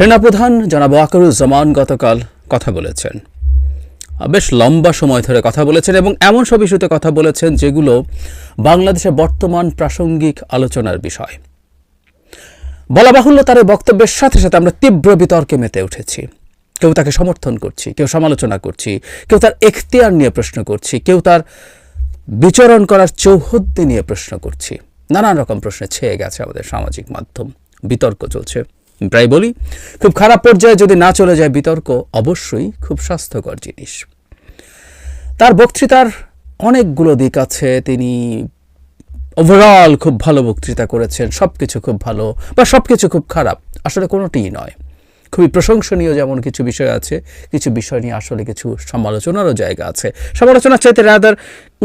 সেনাপ্রধান জনাব ওয়াকারুজ্জামান গতকাল কথা বলেছেন। বেশ লম্বা সময় ধরে কথা বলেছেন এবং এমন সব ইস্যুতে কথা বলেছেন যেগুলো বাংলাদেশের বর্তমান প্রাসঙ্গিক আলোচনার বিষয়। বলা বাহুল্য তার বক্তব্যের সাথে সাথে আমরা তীব্র বিতর্কে মেতে উঠেছি। কেউ তাকে সমর্থন করছি, কেউ সমালোচনা করছি, কেউ তার এখতিয়ার নিয়ে প্রশ্ন করছি, কেউ তার বিচরণ করার চৌহদ্দি নিয়ে প্রশ্ন করছি। নানান রকম প্রশ্নে ছেয়ে গেছে আমাদের সামাজিক মাধ্যম। বিতর্ক চলছে। প্রায় বলি, খুব খারাপ পর্যায়ে যদি না চলে যায় বিতর্ক, অবশ্যই খুব স্বাস্থ্যকর জিনিস। তার বক্তৃতার অনেকগুলো দিক আছে, তিনি ওভারঅল খুব ভালো বক্তৃতা করেছেন সব কিছু খুব ভালো বা সব কিছু খুব খারাপ, আসলে কোনোটিই নয়। খুবই প্রশংসনীয় যেমন কিছু বিষয় আছে, কিছু বিষয় নিয়ে আসলে কিছু সমালোচনারও জায়গা আছে। সমালোচনার চাইতে রাদার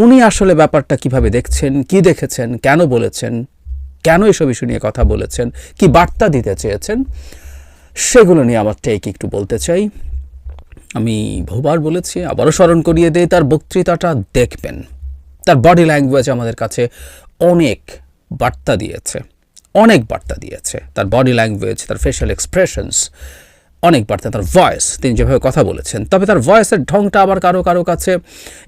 উনি আসলে ব্যাপারটা কীভাবে দেখছেন, কি দেখেছেন, কেন বলেছেন কেন এসব ইস্যু নিয়ে কথা বলেছেন? কি বার্তা দিতে চেয়েছেন? সেগুলো নিয়ে আমার টেক একটু বলতে চাই। আমি বহুবার বলেছি, আবারও স্মরণ করিয়ে দেয় তার বক্তৃতাটা দেখবেন। তার বডি ল্যাঙ্গুয়েজ আমাদের কাছে অনেক বার্তা দিয়েছে। অনেক বার্তা দিয়েছে। তার বডি ল্যাঙ্গুয়েজ তার ফেশিয়াল এক্সপ্রেশনস অনেক বার্তা, তার ভয়েস তিনি যেভাবে কথা বলেছেন। তবে তার ভয়েসের ঢংটা আবার কারও কারও কাছে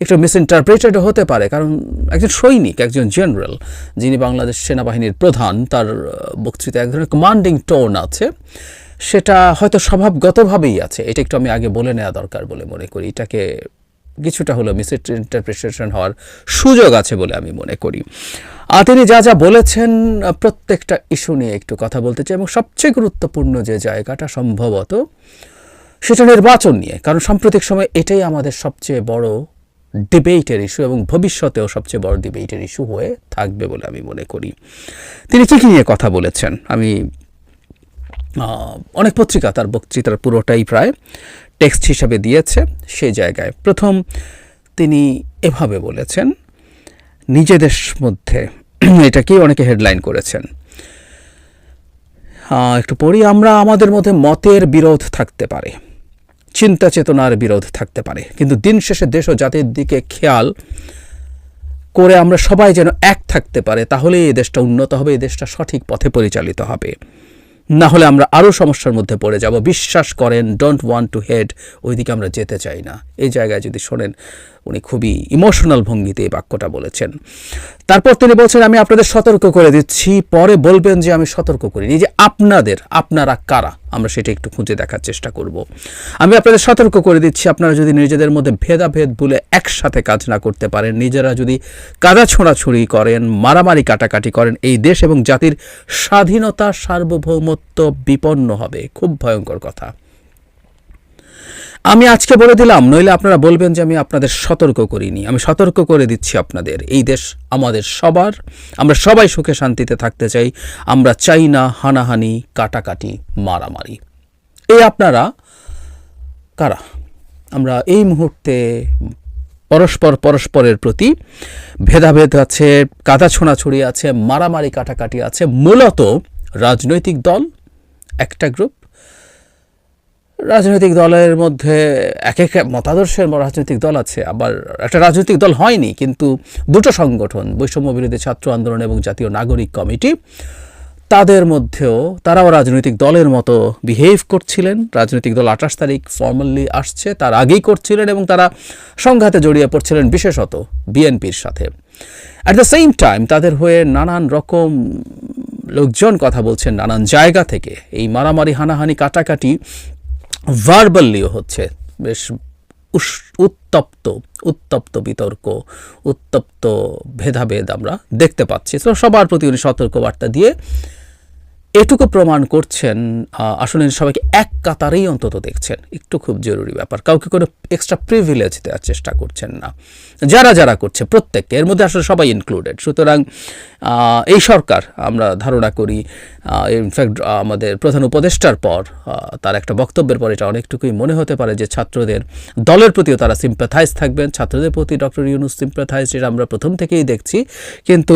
একটু মিসইন্টারপ্রেটেড হতে পারে, কারণ একজন সৈনিক, একজন জেনারেল যিনি বাংলাদেশ সেনাবাহিনীর প্রধান, তার বক্তৃতা এক ধরনের কমান্ডিং টোন আছে। সেটা হয়তো স্বভাবগতভাবেই আছে, এটা একটু আমি আগে বলে নেওয়া দরকার বলে মনে করি। এটাকে কিছুটা হলো মিস ইন্টারপ্রিটেশন হওয়ার সুযোগ আছে বলে আমি মনে করি। আর তিনি যা যা বলেছেন প্রত্যেকটা ইস্যু নিয়ে একটু কথা বলতে চাই এবং সবচেয়ে গুরুত্বপূর্ণ যে জায়গাটা সম্ভবত সেটা নির্বাচন নিয়ে, কারণ সাম্প্রতিক সময় এটাই আমাদের সবচেয়ে বড় ডিবেটের ইস্যু এবং ভবিষ্যতেও সবচেয়ে বড় ডিবেটের ইস্যু হয়ে থাকবে বলে আমি মনে করি। তিনি কী কী নিয়ে কথা বলেছেন? আমি অনেক পত্রিকা তার বক্তৃতার পুরোটাই প্রায়। টেক্সট হিসাবে দিয়েছে সেই জায়গায়। প্রথম তিনি এভাবে বলেছেন, নিজেদের মধ্যে এটাকেই অনেকে হেডলাইন করেছেন। একটু পড়ি আমরা আমাদের মধ্যে মতের বিরোধ থাকতে পারে, চিন্তা চেতনার বিরোধ থাকতে পারে। কিন্তু দিন শেষে দেশ ও জাতির দিকে খেয়াল করে আমরা সবাই যেন এক থাকতে পারে তাহলে এই দেশটা উন্নত হবে, এই দেশটা সঠিক পথে পরিচালিত হবে। না হলে আমরা আরও সমস্যার মধ্যে পড়ে যাব। বিশ্বাস করেন ডোন্ট ওয়ান্ট টু হেড ওইদিকে আমরা যেতে চাই না। এই জায়গায় যদি শোনেন উনি খুবই ইমোশনাল ভঙ্গিতে এই বাক্যটা বলেছেন। তারপর তিনি বলছেন, আমি আপনাদের সতর্ক করে দিচ্ছি। পরে বলবেন যে আমি সতর্ক করিনি। যে আপনাদের, আপনারা কারা? আমরা সেটা একটু খুঁজে দেখার চেষ্টা করব। আমি আপনাদের সতর্ক করে দিচ্ছি। আপনারা যদি নিজেদের মধ্যে ভেদাভেদ ভুলে একসাথে কাজ না করতে পারেন, নিজেরা যদি কাদা ছোঁড়াছুড়ি করেন, মারামারি কাটাকাটি করেন, এই দেশ এবং জাতির স্বাধীনতা সার্বভৌমত্ব বিপন্ন হবে। খুব ভয়ঙ্কর কথা। আমি আজকে বলে দিলাম, নইলে আপনারা বলবেন যে আমি আপনাদের সতর্ক করিনি। আমি সতর্ক করে দিচ্ছি আপনাদের। এই দেশ আমাদের সবার। আমরা সবাই সুখে শান্তিতে থাকতে চাই। আমরা চাই না হানাহানি, কাটাকাটি, মারামারি। এই আপনারা কারা? আমরা এই মুহূর্তে পরস্পর পরস্পরের প্রতি ভেদাভেদ আছে, কাদা ছোঁড়াছুড়ি আছে, মারামারি, কাটাকাটি আছে। মূলত রাজনৈতিক দল, একটা গ্রুপ রাজনৈতিক দলের মধ্যে এক এক মতাদর্শের রাজনৈতিক দল আছে, আবার একটা রাজনৈতিক দল হয়নি, কিন্তু দুটো সংগঠন, বৈষম্য বিরোধী ছাত্র আন্দোলন এবং জাতীয় নাগরিক কমিটি, তাদের মধ্যেও তারাও রাজনৈতিক দলের মতো বিহেভ করছিলেন। রাজনৈতিক দল আঠাশ তারিখ ফর্মালি আসছে, তার আগেই করছিলেন এবং তারা সংঘাতে জড়িয়ে পড়ছিলেন বিশেষত বিএনপির সাথে। অ্যাট দ্য সেম টাইম তাদের হয়ে নানান রকম লোকজন কথা বলছেন নানান জায়গা থেকে। এই মারামারি, হানাহানি, কাটাকাটি ভার্বালিও হচ্ছে বেশ উত্তপ্ত উত্তপ্ত বিতর্ক, উত্তপ্ত ভেদাভেদ আমরা দেখতে পাচ্ছি। তো সবার প্রতি উনি সতর্কবার্তা দিয়ে এটুকু প্রমাণ করছেন আসলে সবাইকে এক কাতারেই অন্তত দেখছেন। একটু খুব জরুরি ব্যাপার, কাউকে কোনো এক্সট্রা প্রিভিলেজ দেওয়ার চেষ্টা করছেন না। যারা যারা করছে প্রত্যেককে, এর মধ্যে আসলে সবাই ইনক্লুডেড সুতরাং এই সরকার আমরা ধারণা করি ইনফ্যাক্ট আমাদের প্রধান উপদেষ্টার পর তার একটা বক্তব্যের পর এটা অনেকটুকুই মনে হতে পারে যে ছাত্রদের দলের প্রতিও তারা সিম্পাথাইজ থাকবেন, ছাত্রদের প্রতি ডক্টর ইউনুস সিম্পাথাইজ এটা আমরা প্রথম থেকেই দেখছি। কিন্তু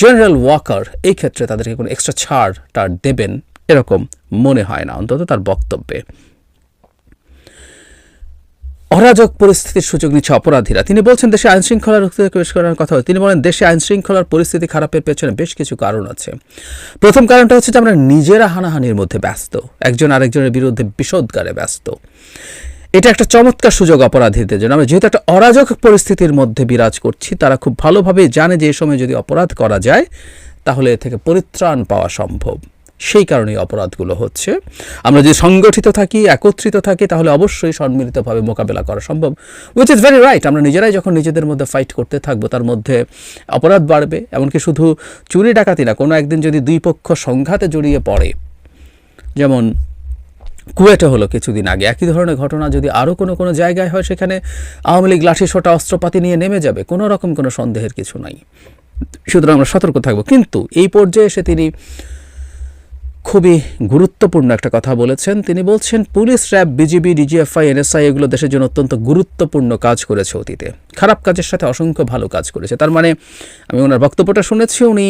জেনারেল ওয়াকার এই ক্ষেত্রে তাদেরকে কোনো এক্সট্রা ছাড় টার দেবেন এরকম মনে হয় না, অন্তত তার বক্তব্যে। অরাজক পরিস্থিতির সুযোগ নিচ্ছে অপরাধীরা। তিনি বলছেন, দেশে আইন শৃঙ্খলার পেশ করার কথা তিনি বলেন, দেশে আইন শৃঙ্খলার পরিস্থিতি খারাপের পেছনে বেশ কিছু কারণ আছে। প্রথম কারণটা হচ্ছে যে আমরা নিজেরা হানাহানির মধ্যে ব্যস্ত। একজন আরেকজনের বিরুদ্ধে বিষোদ্গারে ব্যস্ত। এটা একটা চমৎকার সুযোগ অপরাধীদের জন্য। আমরা যেহেতু একটা অরাজক পরিস্থিতির মধ্যে বিরাজ করছি, তারা খুব ভালোভাবে জানে যে এই সময় যদি অপরাধ করা যায়, তাহলে এ থেকে পরিত্রাণ পাওয়া সম্ভব। সেই কারণেই অপরাধগুলো হচ্ছে। আমরা যদি সংগঠিত থাকি, একত্রিত থাকি, তাহলে অবশ্যই সম্মিলিতভাবে মোকাবেলা করা সম্ভব। উইচ ইজ ভেরি রাইট আমরা নিজেরাই যখন নিজেদের মধ্যে ফাইট করতে থাকব, তার মধ্যে অপরাধ বাড়বে। এমনকি শুধু চুরি ডাকাতি না, কোনো একদিন যদি দুই পক্ষ সংঘাতে জড়িয়ে পড়ে, যেমন কুয়েটে হলো কিছুদিন আগে, একই ধরনের ঘটনা যদি আরও কোনো কোনো জায়গায় হয়, সেখানে আওয়ামী লীগ লাঠি সোটা অস্ত্রপাতি নিয়ে নেমে যাবে, কোনো রকম কোনো সন্দেহের কিছু নাই। সুতরাং আমরা সতর্ক থাকব। কিন্তু এই পর্যায়ে এসে তিনি খুবই গুরুত্বপূর্ণ একটা কথা বলেছেন। তিনি বলছেন, police, RAB, BGB, DGFI, NSI এগুলো দেশের জন্য অত্যন্ত গুরুত্বপূর্ণ কাজ করেছে অতীতে। খারাপ কাজের সাথে অসংখ্য ভালো কাজ করেছে। তার মানে আমি ওনার বক্তব্যটা শুনেছি, উনি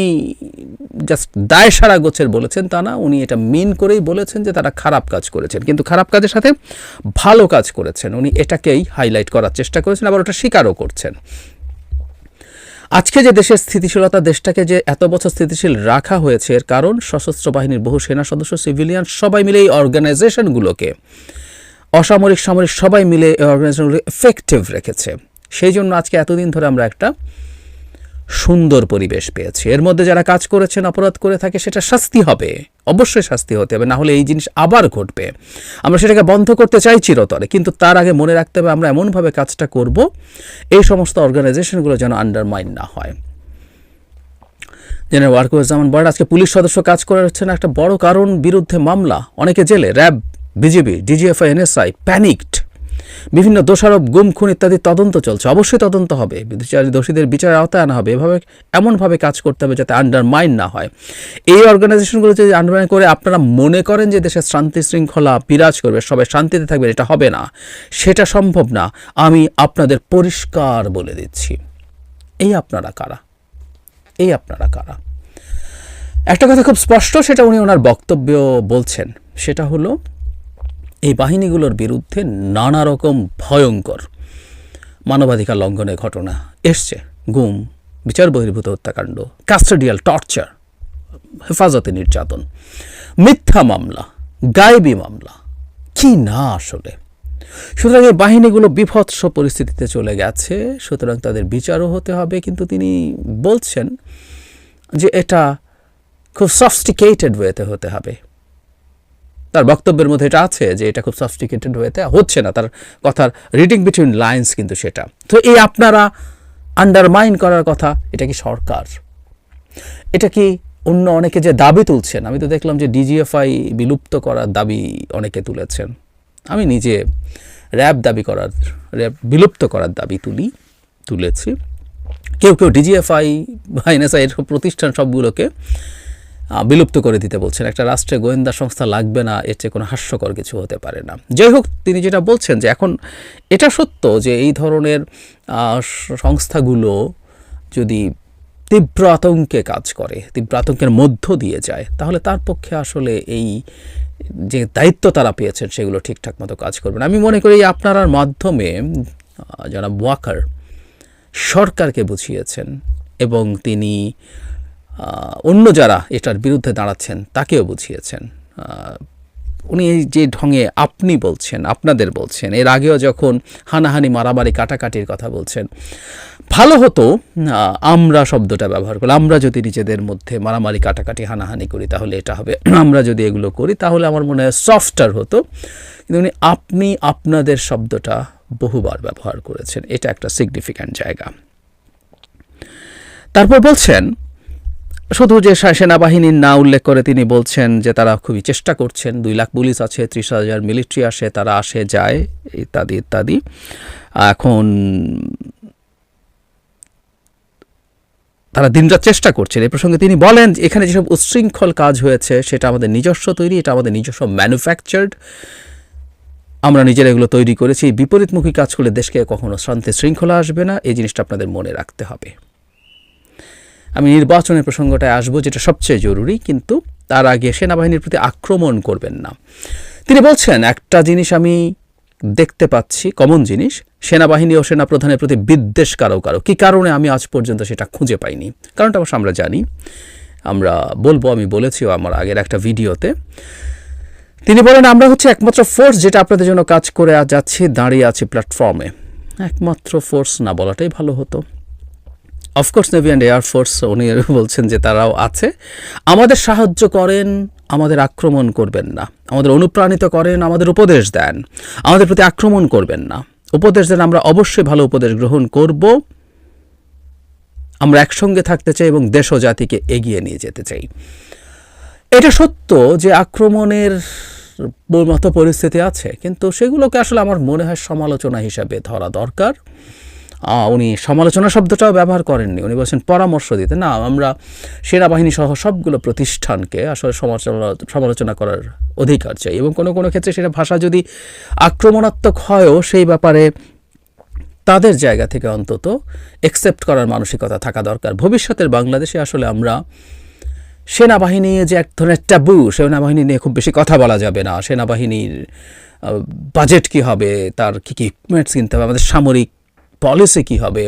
জাস্ট দায় সারা গোছের বলেছেন তা না, উনি এটা মিন করেই বলেছেন যে তারা খারাপ কাজ করেছেন। কিন্তু খারাপ কাজের সাথে ভালো কাজ করেছেন। উনি এটাকেই হাইলাইট করার চেষ্টা করেছেন, আবার ওটা স্বীকারও করছেন। আজকে যে দেশের স্থিতিশীলতা দেশটাকে যে এত বছর স্থিতিশীল রাখা হয়েছে, এর কারণ সশস্ত্র বাহিনীর বহু সেনা সদস্য, সিভিলিয়ান সবাই মিলে এই অর্গানাইজেশনগুলোকে অসামরিক সামরিক সবাই মিলে এই অর্গানাইজেশনগুলো এফেক্টিভ রেখেছে। সেই জন্য আজকে এতদিন ধরে আমরা একটা সুন্দর পরিবেশ পেয়েছি। এর মধ্যে যারা কাজ করেছেন, অপরাধ করে থাকে, সেটা শাস্তি হবে। অবশ্যই শাস্তি হতে হবে না হলে এই জিনিস আবার ঘটবে। আমরা সেটাকে বন্ধ করতে চাই চিরতরে, কিন্তু তার আগে মনে রাখতে হবে আমরা এমনভাবে কাজটা করব, এই সমস্ত অর্গানাইজেশনগুলো যেন আন্ডারমাইন না হয়। জেনারেল ওয়ার্কুজ্জামান বলেন, আজকে পুলিশ সদস্য কাজ করে হচ্ছে না, একটা বড় কারণ বিরুদ্ধে মামলা, অনেকে জেলে, RAB, BGB, DGFI, NSI panicked বিভিন্ন দোষারোপ, গুম, খুন ইত্যাদি তদন্ত চলছে। অবশ্যই তদন্ত হবে। বিচার দোষীদের বিচারের আওতায় আনা হবে। এভাবে এমনভাবে কাজ করতে হবে যাতে আন্ডারমাইন না হয়। এই অর্গানাইজেশনগুলো যদি আন্ডারমাইন করে, আপনারা মনে করেন যে দেশের শান্তি শৃঙ্খলা বিরাজ করবে, সবাই শান্তিতে থাকবে, এটা হবে না। সেটা সম্ভব না। আমি আপনাদের পরিষ্কার বলে দিচ্ছি। এই আপনারা কারা? এই আপনারা কারা? একটা কথা খুব স্পষ্ট, সেটা উনি ওনার বক্তব্য বলছেন। সেটা হলো এই বাহিনীগুলোর বিরুদ্ধে নানা রকম ভয়ঙ্কর মানবাধিকার লঙ্ঘনের ঘটনা এসছে। গুম, বিচার বহির্ভূত হত্যাকাণ্ড, কাস্টোডিয়াল টর্চার, হেফাজতে নির্যাতন, মিথ্যা মামলা, গায়েবী মামলা। কি না আসলে? সুতরাং এই বাহিনীগুলো বিভৎস পরিস্থিতিতে চলে গেছে। সুতরাং তাদের বিচারও হতে হবে। কিন্তু তিনি বলছেন যে এটা খুব সফস্টিকেটেড ওয়েতে হতে হবে। তার বক্তব্যের মধ্যে এটা আছে যে এটা খুব সফস্টিকেটেড ওয়েতে হচ্ছে না, তার কথার রিডিং বিটুইন লাইন্স কিন্তু সেটা। তো এই আপনারা আন্ডারমাইন করার কথা, এটা কি সরকার? এটা কি অন্য অনেকে যে দাবি তুলছেন? আমি তো দেখলাম যে ডিজিএফআই বিলুপ্ত করার দাবি অনেকে তুলেছেন। আমি নিজে র্যাব দাবি করার র্যাব বিলুপ্ত করার দাবি তুলি, তুলেছি। কেউ কেউ ডিজিএফআই বা এর প্রতিষ্ঠান সবগুলোকে বিলুপ্ত করে দিতে বলছেন। একটা রাষ্ট্রে গোয়েন্দা সংস্থা লাগবে না, এর চেয়ে কোনো হাস্যকর কিছু হতে পারে না। যাই হোক, তিনি যেটা বলছেন যে এখন এটা সত্য যে এই ধরনের সংস্থাগুলো যদি তীব্র আতঙ্কে কাজ করে, তীব্র আতঙ্কের মধ্য দিয়ে যায়, তাহলে তার পক্ষে আসলে এই যে দায়িত্ব তারা পেয়েছেন, সেগুলো ঠিকঠাক মতো কাজ করবে না। আমি মনে করি এই আপনার মাধ্যমে যারা ওয়াকার সরকারকে বুঝিয়েছেন এবং তিনি অন্য যারা এটার বিরুদ্ধে দাঁড়াচ্ছেন, তাকেও বুঝিয়েছেন। উনি যে ঢঙে আপনি বলছেন, আপনাদের বলছেন, এর আগেও যখন হানাহানি, মারামারি, কাটাকাটির কথা বলছেন, ভালো হতো আমরা শব্দটা ব্যবহার করি আমরা যদি নিজেদের মধ্যে মারামারি, কাটাকাটি, হানাহানি করি, তাহলে এটা হবে। আমরা যদি এগুলো করি, তাহলে আমার মনে হয় সফটার হতো। কিন্তু উনি আপনি আপনাদের শব্দটা বহুবার ব্যবহার করেছেন। এটা একটা সিগনিফিক্যান্ট জায়গা। তারপর বলছেন শুধু যে সেনাবাহিনীর না উল্লেখ করে তিনি বলছেন যে তারা খুবই চেষ্টা করছেন, দুই লাখ পুলিশ আছে, ত্রিশ হাজার মিলিটারি আসে, তারা আসে, যায়, ইত্যাদি ইত্যাদি। এখন তারা দিনরাত চেষ্টা করছেন। এই প্রসঙ্গে তিনি বলেন এখানে যেসব উচ্ছৃঙ্খল কাজ হয়েছে, সেটা আমাদের নিজস্ব তৈরি, এটা আমাদের নিজস্ব ম্যানুফ্যাকচার্ড আমরা নিজেরা এগুলো তৈরি করেছি, বিপরীতমুখী কাজ করলে দেশকে কখনো শান্তি শৃঙ্খলা আসবে না। এই জিনিসটা আপনাদের মনে রাখতে হবে। আমি নির্বাচনের প্রসঙ্গটায় আসব, যেটা সবচেয়ে জরুরি, কিন্তু তার আগে সেনাবাহিনীর প্রতি আক্রমণ করবেন না। তিনি বলছেন, একটা জিনিস আমি দেখতে পাচ্ছি, কমন জিনিস, সেনাবাহিনী ও সেনাপ্রধানের প্রতি বিদ্বেষ কারও কারও। কী কারণে আমি আজ পর্যন্ত সেটা খুঁজে পাইনি? কারণটা অবশ্য আমরা জানি। আমরা বলব, আমি বলেছিও আমার আগের একটা ভিডিওতে। তিনি বলেন, আমরা হচ্ছে একমাত্র ফোর্স যেটা আপনাদের জন্য কাজ করে যাচ্ছি, দাঁড়িয়ে আছি প্ল্যাটফর্মে একমাত্র ফোর্স না বলাটাই ভালো হতো। অফকোর্স নেভি অ্যান্ড এয়ারফোর্স উনি বলছেন যে তারাও আছে। আমাদের সাহায্য করেন, আমাদের আক্রমণ করবেন না। আমাদের অনুপ্রাণিত করেন, আমাদের উপদেশ দেন। আমাদের প্রতি আক্রমণ করবেন না। উপদেশ দেন, আমরা অবশ্যই ভালো উপদেশ গ্রহণ করব। আমরা একসঙ্গে থাকতে চাই এবং দেশ জাতিকে এগিয়ে নিয়ে যেতে চাই। এটা সত্য যে আক্রমণের মতো পরিস্থিতি আছে, কিন্তু সেগুলোকে আসলে আমার মনে হয় সমালোচনা হিসাবে ধরা দরকার। উনি সমালোচনা শব্দটাও ব্যবহার করেননি। উনি বলছেন, পরামর্শ দিতে। না, আমরা সেনাবাহিনী সহ সবগুলো প্রতিষ্ঠানকে আসলে সমালোচনা সমালোচনা করার অধিকার চাই। এবং কোনো কোনো ক্ষেত্রে সেটা ভাষা যদি আক্রমণাত্মক হয়ও, সেই ব্যাপারে তাদের জায়গা থেকে অন্তত একসেপ্ট করার মানসিকতা থাকা দরকার। ভবিষ্যতের বাংলাদেশে আসলে আমরা সেনাবাহিনী যে এক ধরনের ট্যাবু, সেনাবাহিনী নিয়ে খুব বেশি কথা বলা যাবে না। সেনাবাহিনীর বাজেট কি হবে, তার কী কী ইকুইপমেন্টস কিনতে হবে, আমাদের সামরিক পলিসি কি হবে?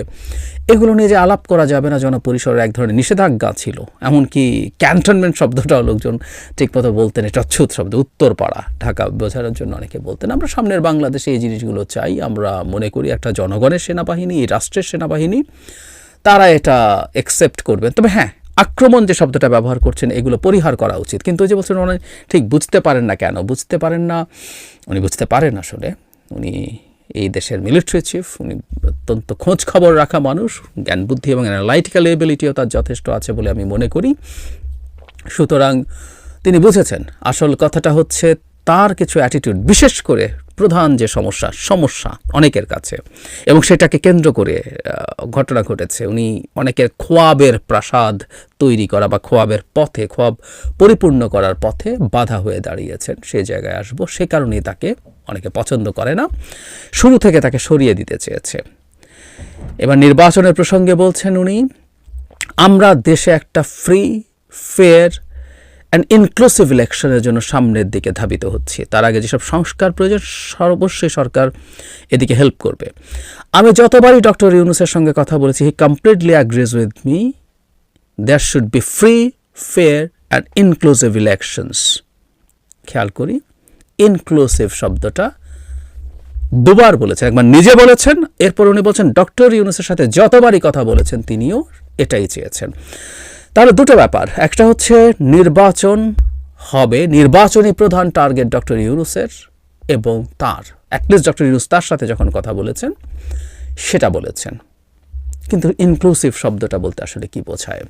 এগুলো নিয়ে যে আলাপ করা যাবে না জনপরিসরের এক ধরনের নিষেধাজ্ঞা ছিল। এমনকি ক্যান্টনমেন্ট শব্দটাও লোকজন ঠিকমতো বলতেন, এটা অচ্ছুত শব্দ, উত্তরপাড়া। ঢাকা বোঝানোর জন্য অনেকে বলতেন, আমরা সামনের বাংলাদেশে এই জিনিসগুলো চাই, আমরা মনে করি একটা জনগণের সেনাবাহিনী, এই রাষ্ট্রের সেনাবাহিনী, তারা এটা একসেপ্ট করবেন তবে হ্যাঁ আক্রমণ যে শব্দটা ব্যবহার করছেন, এগুলো পরিহার করা উচিত। কিন্তু ওই যে বলছেন উনি ঠিক বুঝতে পারেন না কেন? বুঝতে পারেন না, উনি বুঝতে পারেন আসলে, উনি এই দেশের মিলিটারি চিফ, উনি অত্যন্ত খোঁজ খবর রাখা মানুষ জ্ঞান বুদ্ধি এবং অ্যানালাইটিক্যাল এবিলিটিও তার যথেষ্ট আছে বলে আমি মনে করি। সুতরাং তিনি বুঝেছেন, আসল কথাটা হচ্ছে তার কিছু অ্যাটিটিউড বিশেষ করে প্রধান যে সমস্যা সমস্যা অনেকের কাছে, এবং সেটাকে কেন্দ্র করে ঘটনা ঘটেছে। উনি অনেকের খোয়াবের প্রাসাদ তৈরি করা বা খোয়াবের পথে, খোয়াব পরিপূর্ণ করার পথে বাধা হয়ে দাঁড়িয়েছেন। সে জায়গায় আসব, সে কারণেই তাকে অনেকে পছন্দ করে না, শুরু থেকে তাকে সরিয়ে দিতে চেয়েছে। এবার নির্বাচনের প্রসঙ্গে বলছেন উনি, আমরা দেশে একটা ফ্রি ফেয়ার অ্যান্ড ইনক্লুসিভ ইলেকশনের জন্য সামনের দিকে ধাবিত হচ্ছে। তার আগে যেসব সংস্কার প্রয়োজন, সর্বস্বই সরকার এদিকে হেল্প করবে। আমি যতবারই ডক্টর ইউনুসের সঙ্গে কথা বলেছি he completely agrees with me there should be free fair and inclusive elections খেয়াল করি ইনক্লুসিভ শব্দটা দুবার বলেছেন, একবার নিজে বলেছেন, এরপর উনি বলছেন, ডক্টর ইউনুসের সাথে যতবারই কথা বলেছেন তিনিও এটাই চেয়েছেন। তাহলে দুটো ব্যাপার, একটা হচ্ছে নির্বাচন হবে, নির্বাচনী প্রধান টার্গেট ডক্টর ইউনুসের এবং তার অ্যাটলিস্ট ডক্টর ইউনুস তার সাথে যখন কথা বলেছেন, সেটা বলেছেন। কিন্তু ইনক্লুসিভ শব্দটা বলতে আসলে কি বোঝায়?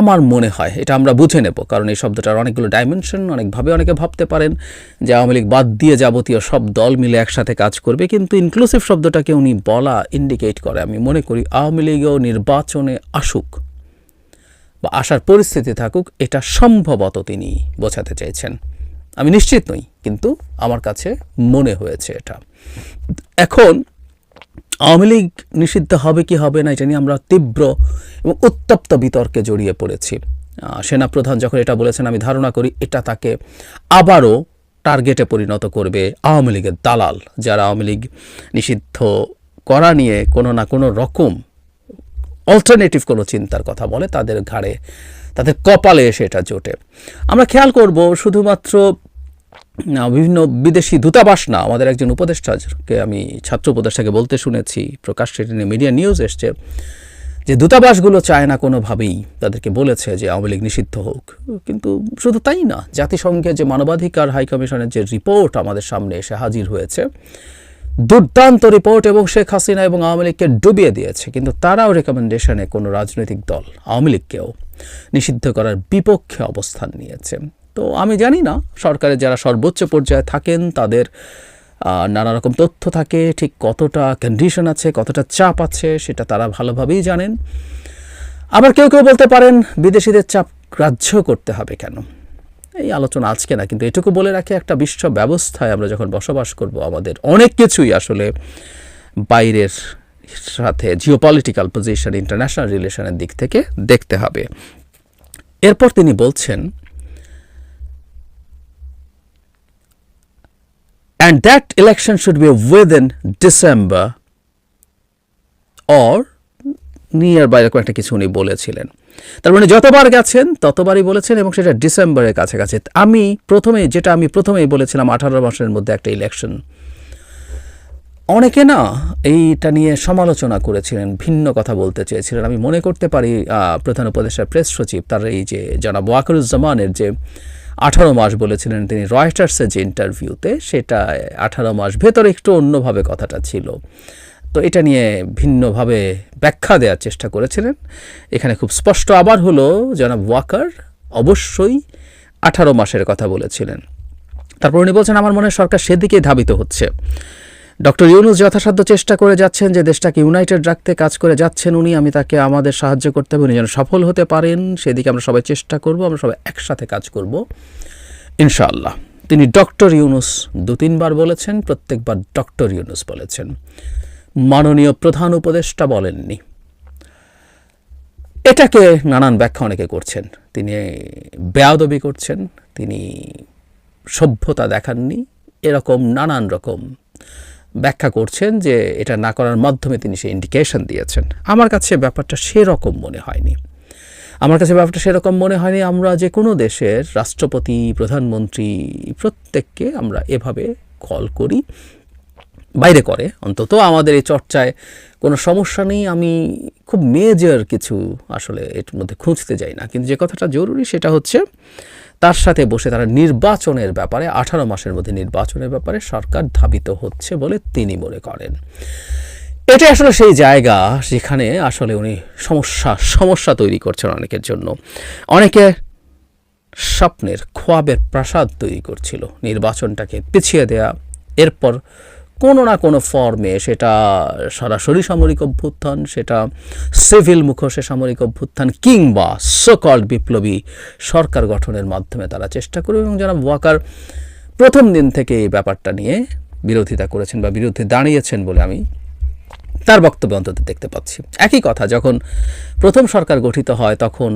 আমার মনে হয়, এটা আমরা বুঝে নেব, কারণ এই শব্দটার অনেকগুলো ডাইমেনশন অনেকভাবে অনেকে ভাবতে পারেন যে আওয়ামী লীগ বাদ দিয়ে যাবতীয় সব দল মিলে একসাথে কাজ করবে, কিন্তু ইনক্লুসিভ শব্দটাকে উনি বলা ইন্ডিকেট করে। আমি মনে করি আওয়ামী লীগও নির্বাচনে আসুক বা আসার পরিস্থিতি থাকুক, এটা সম্ভবত তিনি বোঝাতে চেয়েছেন। আমি নিশ্চিত নই, কিন্তু আমার কাছে মনে হয়েছে এটা। এখন আওয়ামী লীগ নিষিদ্ধ হবে কি হবে না, এটা নিয়ে আমরা তীব্র এবং উত্তপ্ত বিতর্কে জড়িয়ে পড়েছি। সেনাপ্রধান যখন এটা বলেছেন, আমি ধারণা করি এটা তাকে আবারও টার্গেটে পরিণত করবে আওয়ামী লীগের দালাল, যারা আওয়ামী লীগ নিষিদ্ধ করা নিয়ে কোনো না কোনো রকম অল্টারনেটিভ কোনো চিন্তার কথা বলে, তাদের ঘাড়ে, তাদের কপালে এসে এটা জোটে। আমরা খেয়াল করব শুধুমাত্র বিভিন্ন বিদেশি দূতাবাস না, আমাদের একজন উপদেষ্টাকে আমি, ছাত্র উপদেষ্টাকে বলতে শুনেছি, প্রকাশ সেটি মিডিয়া নিউজ এসছে, যে দূতাবাসগুলো চায় না কোনোভাবেই, তাদেরকে বলেছে যে আওয়ামী লীগ নিষিদ্ধ হোক। কিন্তু শুধু তাই না, জাতিসংঘের যে মানবাধিকার হাইকমিশনের যে রিপোর্ট আমাদের সামনে এসে হাজির হয়েছে, দুর্দান্ত রিপোর্ট এবং শেখ হাসিনা এবং আওয়ামী লীগকে ডুবিয়ে দিয়েছে, কিন্তু তারাও রেকমেন্ডেশনে কোনো রাজনৈতিক দল আওয়ামী লীগকেও নিষিদ্ধ করার বিপক্ষে অবস্থান নিয়েছে। তো আমি জানি না সরকারের যারা সর্বোচ্চ পর্যায়ে থাকেন তাদের নানা রকম তথ্য থাকে, ঠিক কতটা কন্ডিশন আছে, কতটা চাপ আছে, সেটা তারা ভালোভাবেই জানেন। আবার কেউ কেউ বলতে পারেন, বিদেশিদের চাপ গ্রাহ্য করতে হবে কেন? এই আলোচনা আজকে না, কিন্তু এটুকু বলে রাখি, একটা বিশ্ব ব্যবস্থায় আমরা যখন বসবাস করব, আমাদের অনেক কিছুই আসলে বাইরের সাথে জিওপলিটিক্যাল পজিশন ইন্টারন্যাশনাল রিলেশনের দিক থেকে দেখতে হবে। এরপর তিনি বলছেন and that election should be within December or nearby এরকম একটা কিছু উনি বলেছিলেন। তার মানে যতবার গেছেন, ততবারই বলেছেন এবং সেটা ডিসেম্বরের কাছাকাছি। আমি প্রথমে, যেটা আমি প্রথমেই বলেছিলাম আঠারো মাসের মধ্যে একটা ইলেকশন অনেকে না এইটা নিয়ে সমালোচনা করেছিলেন, ভিন্ন কথা বলতে চেয়েছিলেন। আমি মনে করতে পারি প্রধান উপদেষ্টার প্রেস সচিব, তার এই যে জনাব ওয়াকরুজ্জামানের যে আঠারো মাস বলেছিলেন তিনি রয়টার্সের যে ইন্টারভিউতে সেটা আঠারো মাস ভেতরে একটু অন্যভাবে কথাটা ছিল। তো এটা নিয়ে ভিন্নভাবে ব্যাখ্যা দেওয়ার চেষ্টা করেছিলেন। এখানে খুব স্পষ্ট আবার হলো, জনাব ওয়াকার অবশ্যই আঠারো মাসের কথা বলেছিলেন। তারপর উনি বলছেন, আমার মনে সরকার সেদিকেই ধাবিত হচ্ছে। ডক্টর ইউনুস যথাসাধ্য চেষ্টা করে যাচ্ছেন যে দেশটাকে ইউনাইটেড রাখতে কাজ করে যাচ্ছেন উনি, আমি তাকে আমাদের সাহায্য করতে হবে, উনি যেন সফল হতে পারেন, সেদিকে আমরা সবাই চেষ্টা করব, আমরা সবাই একসাথে কাজ করব। ইনশাআল্লাহ। তিনি ডক্টর ইউনুস দু তিনবার বলেছেন, প্রত্যেকবার ডক্টর ইউনুস বলেছেন। মাননীয় প্রধান উপদেষ্টা বলেননি। এটাকে নানান ব্যাখ্যা অনেকে করছেন। তিনি বেয়াদবি করছেন, তিনি সভ্যতা দেখাননি, এরকম নানান রকম ব্যাখ্যা করছেন যে এটা না করার মাধ্যমে তিনি সে ইন্ডিকেশন দিয়েছেন। আমার কাছে ব্যাপারটা সেরকম মনে হয়নি। আমার কাছে ব্যাপারটা সেরকম মনে হয়নি। আমরা যে কোনো দেশের রাষ্ট্রপতি, প্রধানমন্ত্রী প্রত্যেককে আমরা এভাবে কল করি। বাইরে করে। অন্তত আমাদের এই চর্চায় কোনো সমস্যা নেই। আমি খুব মেজর কিছু আসলে এর মধ্যে খুঁজতে যাই না। কিন্তু যে কথাটা জরুরি সেটা হচ্ছে তার সাথে বসে তারা নির্বাচনের ব্যাপারে, আঠারো মাসের মধ্যে নির্বাচনের ব্যাপারে সরকার ধাবিত হচ্ছে বলে তিনি মনে করেন। এটা আসলে সেই জায়গা যেখানে আসলে উনি সমস্যা সমস্যা তৈরি করছেন অনেকের জন্য। অনেকে স্বপ্নের খোয়াবের প্রাসাদ তৈরি করছিল, নির্বাচনটাকে পিছিয়ে দেয়া, এরপর কোনো না কোনো ফর্মে সেটা সরাসরি সামরিক অভ্যুত্থান, সেটা সিভিল মুখোশে সামরিক অভ্যুত্থান কিংবা সকল বিপ্লবী সরকার গঠনের মাধ্যমে তারা চেষ্টা করবে এবং যারা ওয়াকার প্রথম দিন থেকে এই ব্যাপারটা নিয়ে বিরোধিতা করেছেন বা বিরুদ্ধে দাঁড়িয়েছেন বলে আমি তার বক্তব্য অন্তত দেখতে পাচ্ছি। একই কথা, যখন প্রথম সরকার গঠিত হয় তখন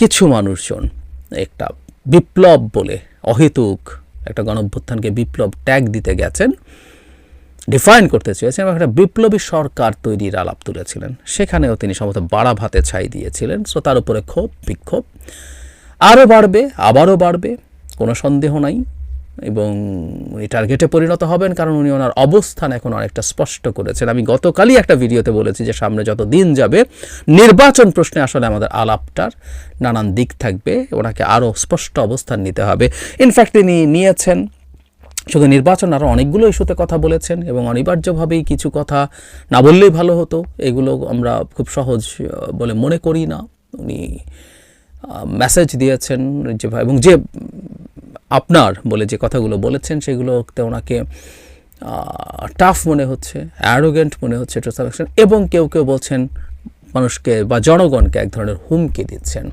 কিছু মানুষজন একটা বিপ্লব বলে, অহেতুক একটা গণঅভ্যুত্থানকে বিপ্লব ট্যাগ দিতে গেছেন ডিফাইন করতে চেয়েছেন এবং একটা বিপ্লবী সরকার তৈরির আলাপ তুলেছিলেন। সেখানেও তিনি সম্ভবত বাড়া ভাতে ছাই দিয়েছিলেন। সো তার উপরে ক্ষোভ, বিক্ষোভ। আরও বাড়বে, আবারও বাড়বে, কোনো সন্দেহ নাই। এবং উনি টার্গেটে পরিণত হবেন কারণ উনি ওনার অবস্থান এখন অনেকটা স্পষ্ট করেছেন। আমি গতকালই একটা ভিডিওতে বলেছি যে সামনে যত দিন যাবে, নির্বাচন প্রশ্নে আসলে আমাদের আলাপটার নানান দিক থাকবে, ওনাকে আরও স্পষ্ট অবস্থান নিতে হবে। ইনফ্যাক্ট তিনি নিয়েছেন, শুধু নির্বাচন আরও অনেকগুলো ইস্যুতে কথা বলেছেন এবং অনিবার্যভাবেই কিছু কথা না বললেই ভালো হতো। এগুলো আমরা খুব সহজ বলে মনে করি না। উনি মেসেজ দিয়েছেন যে এবং যে আপনার বলে যে কথাগুলো বলেছেন সেগুলোতে ওনাকে টাফ মনে হচ্ছে অ্যারোগেন্ট মনে হচ্ছে টু এবং কেউ কেউ বলছেন মানুষকে বা জনগণকে এক ধরনের হুমকি দিচ্ছেন।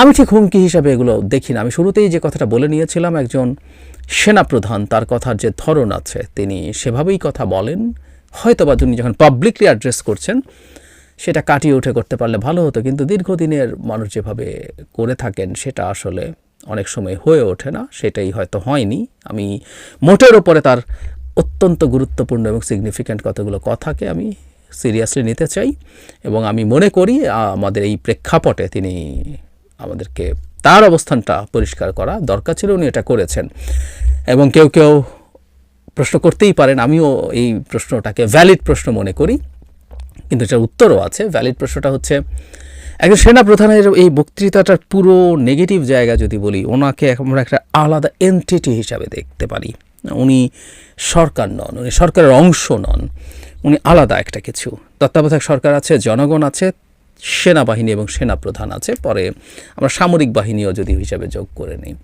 আমি ঠিক হুমকি হিসাবে এগুলো দেখি না। আমি শুরুতেই যে কথাটা বলে নিয়েছিলাম, একজন সেনাপ্রধান, তার কথার যে ধরন আছে, তিনি সেভাবেই কথা বলেন। হয়তো বা তিনি যখন পাবলিকলি অ্যাড্রেস করছেন, সেটা কাটিয়ে উঠে করতে পারলে ভালো হতো, কিন্তু দীর্ঘদিনের মানুষ যেভাবে করে থাকেন, সেটা আসলে অনেক সময় হয়ে ওঠে না, সেটাই হয়তো হয়নি। আমি মোটের ওপরে তার অত্যন্ত গুরুত্বপূর্ণ এবং সিগনিফিক্যান্ট কতগুলো কথাকে আমি সিরিয়াসলি নিতে চাই এবং আমি মনে করি আমাদের এই প্রেক্ষাপটে তিনি আমাদেরকে তার অবস্থানটা পরিষ্কার করা দরকার ছিল, উনি এটা করেছেন। এবং কেউ কেউ প্রশ্ন করতেই পারেন, আমিও এই প্রশ্নটাকে ভ্যালিড প্রশ্ন মনে করি। কিন্তু এটার উত্তরও আছে। ভ্যালিড প্রশ্নটা হচ্ছে, একজন সেনাপ্রধানের এই বক্তৃতাটার পুরো নেগেটিভ জায়গা যদি বলি, ওনাকে আমরা একটা আলাদা এন্টিটি হিসাবে দেখতে পারি। উনি সরকার নন, উনি সরকারের অংশ নন, উনি আলাদা একটা কিছু। তত্ত্বাবধায়ক সরকার আছে, জনগণ আছে, সেনাবাহিনী এবং সেনাপ্রধান আছে। পরে আমরা সামরিক বাহিনীও যদি হিসাবে যোগ করে নিই।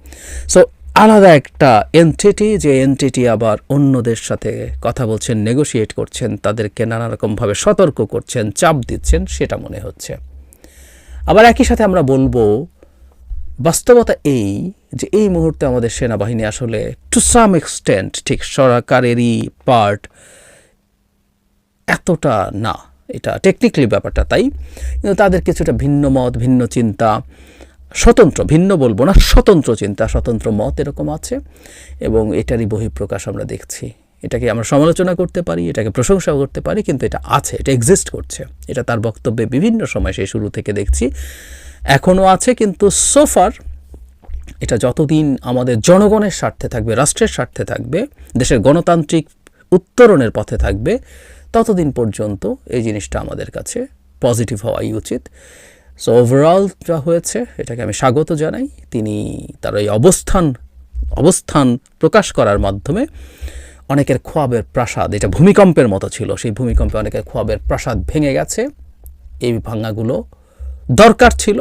সো আলাদা একটা এনটিটি যে এনটিটি আবার অন্যদের সাথে কথা বলছেন নেগোশিয়েট করছেন, তাদেরকে নানা রকমভাবে সতর্ক করছেন, চাপ দিচ্ছেন, সেটা মনে হচ্ছে। আবার একই সাথে আমরা বলব, বাস্তবতা এই যে এই মুহূর্তে আমাদের সেনাবাহিনী আসলে টু সাম এক্সটেন্ট ঠিক সরকারেরই পার্ট এতটা না। এটা টেকনিক্যালি ব্যাপারটা তাই। কিন্তু তাদের কিছুটা ভিন্ন মত, ভিন্ন চিন্তা স্বতন্ত্র, ভিন্ন বলব না, স্বতন্ত্র চিন্তা, স্বতন্ত্র মত এরকম আছে এবং এটারই বহিঃপ্রকাশ আমরা দেখছি। এটাকে আমরা সমালোচনা করতে পারি, এটাকে প্রশংসাও করতে পারি, কিন্তু এটা আছে, এটা এক্সিস্ট করছে। এটা তার বক্তব্যে বিভিন্ন সময় সেই শুরু থেকে দেখছি। এখনও আছে, কিন্তু সোফার এটা যতদিন আমাদের জনগণের স্বার্থে থাকবে, রাষ্ট্রের স্বার্থে থাকবে, দেশের গণতান্ত্রিক উত্তরণের পথে থাকবে, ততদিন পর্যন্ত এই জিনিসটা আমাদের কাছে পজিটিভ হওয়াই উচিত। সো ওভারঅল যা হয়েছে, এটাকে আমি স্বাগত জানাই। তিনি তার এই অবস্থান অবস্থান প্রকাশ করার মাধ্যমে অনেকের খোয়াবের প্রাসাদ, এটা ভূমিকম্পের মতো ছিল, সেই ভূমিকম্পে অনেকের খোয়াবের প্রাসাদ ভেঙে গেছে। এই ভাঙাগুলো দরকার ছিল,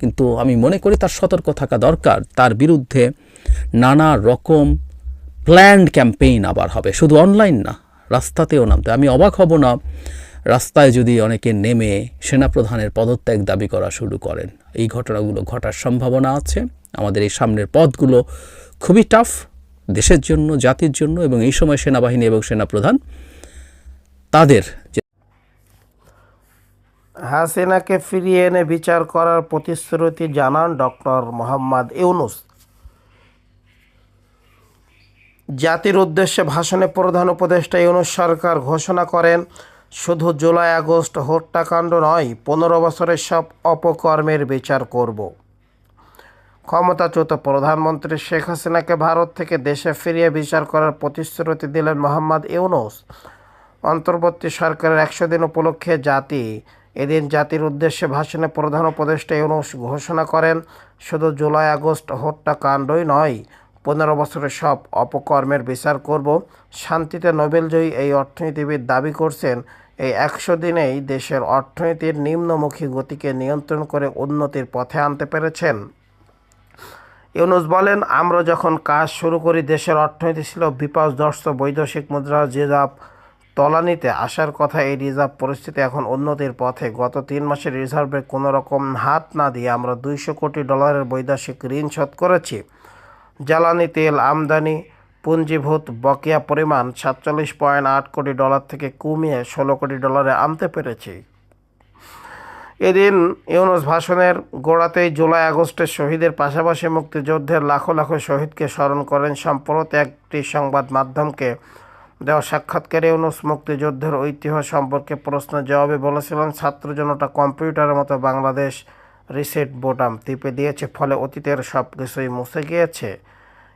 কিন্তু আমি মনে করি তার সতর্ক থাকা দরকার। তার বিরুদ্ধে নানা রকম প্ল্যান্ড ক্যাম্পেইন আবার হবে। শুধু অনলাইন না, রাস্তাতেও নামতে আমি অবাক হব না রাস্তায় যদি অনেকে নেমে সেনাপ্রধানের পদত্যাগ দাবি করা শুরু করেন, এই ঘটনাগুলো ঘটার সম্ভাবনা আছে। আমাদের এই সামনের পথগুলো খুবই টাফ দেশের জন্য, জাতির জন্য এবং এই সময় সেনাবাহিনী এবং সেনাপ্রধান তাদের হাসিনাকে ফিরিয়ে এনে বিচার করার প্রতিশ্রুতি জানান ডক্টর মোহাম্মদ ইউনুস। জাতির উদ্দেশ্যে ভাষণে প্রধান উপদেষ্টা ইউনুস সরকার ঘোষণা করেন শুধু জুলাই, আগস্ট হত্যাকাণ্ড নয়, পনেরো বছরের সব অপকর্মের বিচার করব। ক্ষমতাচ্যুত প্রধানমন্ত্রী শেখ হাসিনাকে ভারত থেকে দেশে ফিরিয়ে বিচার করার প্রতিশ্রুতি দিলেন মোহাম্মদ ইউনুস। অন্তর্বর্তী সরকারের একশো দিন উপলক্ষে জাতি, এদিন জাতির উদ্দেশ্যে ভাষণে প্রধান উপদেষ্টা ইউনুস ঘোষণা করেন, শুধু জুলাই, আগস্ট হত্যাকাণ্ডই নয়, পনেরো বছরের সব অপকর্মের বিচার করব। শান্তিতে নোবেলজয়ী এই অর্থনীতিবিদ দাবি করছেন এই একশো দিনেই দেশের অর্থনীতির নিম্নমুখী গতিকে নিয়ন্ত্রণ করে উন্নতির পথে আনতে পেরেছেন। ইউনুস বলেন, আমরা যখন কাজ শুরু করি, দেশের অর্থনীতি ছিল বিপর্যস্ত বৈদেশিক মুদ্রা রিজার্ভ তলানিতে আসার কথা, এই রিজার্ভ পরিস্থিতি এখন উন্নতির পথে। গত তিন মাসের রিজার্ভে কোনো রকম হাত না দিয়ে আমরা দুইশো কোটি ডলারের বৈদেশিক ঋণ শোধ করেছি। জ্বালানি, তেল, আমদানি পুঞ্জীভূত বকেয়া পরিমাণ সাতচল্লিশ পয়েন্ট আট কোটি ডলার থেকে কমিয়ে ষোলো কোটি ডলারে আনতে পেরেছি। এদিন ইউনুস ভাষণের গোড়াতেই জুলাই আগস্টের শহীদের পাশাপাশি মুক্তিযুদ্ধের লাখো লাখো শহীদকে স্মরণ করেন সম্প্রতি একটি সংবাদ মাধ্যমকে। দেওয়া সাক্ষাৎকারে ইউনুস মুক্তিযুদ্ধের ঐতিহ্য সম্পর্কে প্রশ্ন জবাবে বলেছিলেন, ছাত্র জনতা কম্পিউটারের মতো বাংলাদেশ রিসেট বোটাম টিপে দিয়েছে, ফলে অতীতের সব কিছুই মুছে গিয়েছে।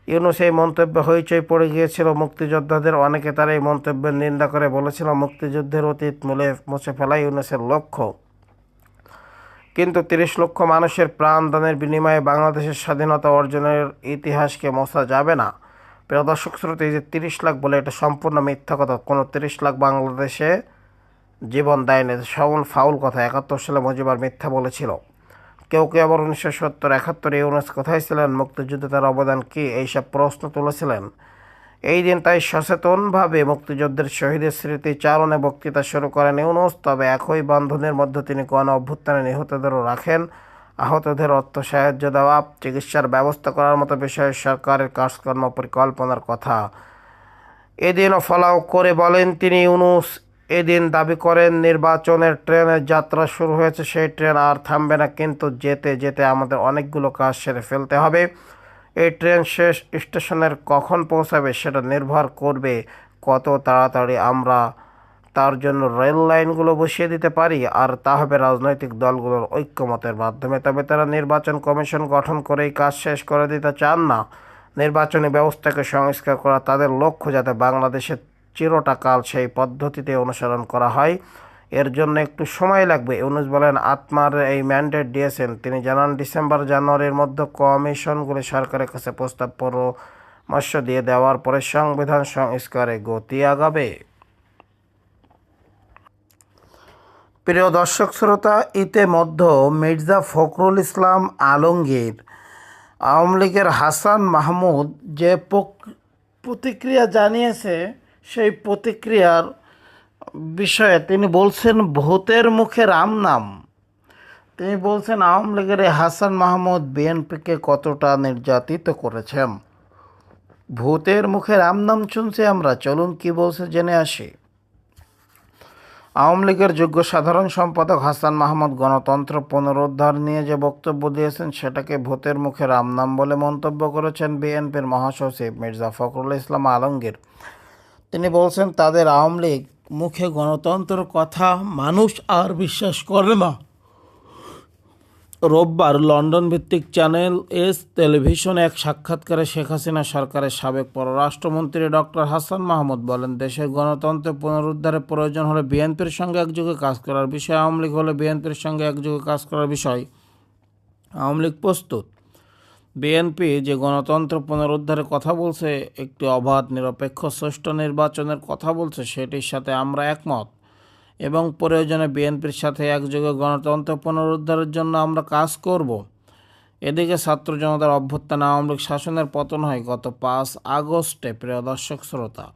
ইউনুস এই মন্তব্যে হইচই পড়ে গিয়েছিল মুক্তিযোদ্ধাদের। অনেকে তার এই মন্তব্যের নিন্দা করে বলেছিল, মুক্তিযুদ্ধের অতীত মূলে মুছে ফেলাই ইউনুসের লক্ষ্য। কিন্তু তিরিশ লক্ষ মানুষের প্রাণদানের বিনিময়ে বাংলাদেশের স্বাধীনতা অর্জনের ইতিহাসকে মোছা যাবে না। প্রিয় দর্শক শ্রোতে, এই যে তিরিশ লাখ বলে এটা সম্পূর্ণ মিথ্যা কথা। কোনো তিরিশ লাখ বাংলাদেশে জীবন দেয়নি। সবল, ফাউল কথা। একাত্তর সালে মজিবার মিথ্যা বলেছিল। কেউ কেউ আবার উনিশশো সত্তর, একাত্তরে ইউনুস কোথায় ছিলেন? মুক্তিযুদ্ধে তার অবদান কী? এইসব প্রশ্ন তুলেছিলেন। এই দিন তাই সচেতনভাবে মুক্তিযুদ্ধের শহীদের স্মৃতি চারণে বক্তৃতা শুরু করেন ইউনুস। তবে একই বন্ধনের মধ্যে তিনি গণ অভ্যুত্থানে নিহতদেরও রাখেন। আহতদের অর্থ সাহায্য দেওয়া, চিকিৎসার ব্যবস্থা করার মতো বিষয়ে সরকারের কাজকর্ম পরিকল্পনার কথা। এদিনও ফলাও করে বলেন তিনি ইউনুস। এদিন দাবি করেন নির্বাচনের ট্রেনের যাত্রা শুরু হয়েছে, সেই ট্রেন আর থামবে না, কিন্তু যেতে যেতে আমাদের অনেকগুলো কাজ সেরে ফেলতে হবে। এই ট্রেন শেষ স্টেশনের কখন পৌঁছাবে সেটা নির্ভর করবে কত তাড়াতাড়ি আমরা তার জন্য রেল লাইনগুলো বসিয়ে দিতে পারি আর তা হবে রাজনৈতিক দলগুলোর ঐক্যমতের মাধ্যমে। তবে তারা নির্বাচন কমিশন গঠন করেই কাজ শেষ করে দিতে চান না। নির্বাচনী ব্যবস্থাকে সংস্কার করা তাদের লক্ষ্য যাতে বাংলাদেশের চিরটা কাল সেই পদ্ধতিতে অনুসরণ করা হয়। এর জন্য একটু সময় লাগবে। ইউনুস বলেন, আত্মার এই ম্যান্ডেট দিয়েছেন। তিনি জানান, ডিসেম্বর জানুয়ারির মধ্যে কমিশনগুলি সরকারের কাছে প্রস্তাব পরামর্শ দিয়ে দেওয়ার পরে সংবিধান সংস্কারে গতি আগাবে। প্রিয় দর্শক শ্রোতা, ইতিমধ্যে মির্জা ফখরুল ইসলাম আলমগীর, আওয়ামী লীগের হাসান মাহমুদ যে প্রতিক্রিয়া জানিয়েছে সেই প্রতিক্রিয়ার বিষয়ে তিনি বলছেন, ভূতের মুখে রাম নাম। তিনি বলছেন, আওয়ামী লীগের হাসান মাহমুদ বিএনপিকে কতটা নির্যাতিত করেছেন? ভূতের মুখে রাম নাম শুনছি আমরা, চলুন কি বলছে জেনে আসি। আওয়ামী লীগের যোগ্য সাধারণ সম্পাদক হাসান মাহমুদ গণতন্ত্র পুনরুদ্ধার নিয়ে যে বক্তব্য দিয়েছেন, সেটাকে ভূতের মুখে রামনাম বলে মন্তব্য করেছেন বিএনপির মহাসচিব মির্জা ফখরুল ইসলাম আলমগীর। তিনি বলছেন, তাদের আওয়ামী লীগ মুখে গণতন্ত্র কথা মানুষ আর বিশ্বাস করে না। রোববার লন্ডন ভিত্তিক চ্যানেল এস টেলিভিশনে এক সাক্ষাৎকারে শেখ হাসিনা সরকারের সাবেক পররাষ্ট্রমন্ত্রী ডক্টর হাসান মাহমুদ বলেন দেশের গণতন্ত্র পুনরুদ্ধারের প্রয়োজন হলে বিএনপির সঙ্গে একযোগে কাজ করার বিষয়, আওয়ামী লীগ হলে বিএনপির সঙ্গে একযোগে কাজ করার বিষয় আওয়ামী লীগ প্রস্তুত। বিএনপি যে গণতন্ত্র পুনরুদ্ধারের কথা বলছে, একটি অবাধ, নিরপেক্ষ সুষ্ঠু নির্বাচনের কথা বলছে, সেটির সাথে আমরা একমত। এবং প্রয়োজনে বিএনপির সাথে একযোগে গণতন্ত্র পুনরুদ্ধারের জন্য আমরা কাজ করব। এদিকে ছাত্র জনতার অভ্যুত্থান আওয়ামী লীগ শাসনের পতন হয় গত পাঁচ আগস্টে, প্রিয় দর্শক শ্রোতা।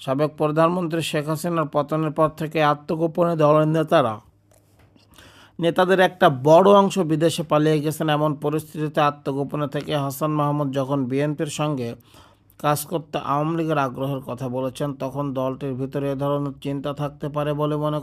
সাবেক প্রধানমন্ত্রী শেখ হাসিনার পতনের পর থেকে আত্মগোপনে দলের নেতারা নেতাদের একটা বড় অংশ বিদেশে পালিয়ে গেছেন এমন পরিস্থিতিতে আত্মগোপনে থেকে হাসান মাহমুদ যখন বিএনপির সঙ্গে কাজ করতে আওয়ামী লীগের আগ্রহের কথা বলেছেন, তখন দলটির ভিতরে এ ধরনের চিন্তা থাকতে পারে বলে মনে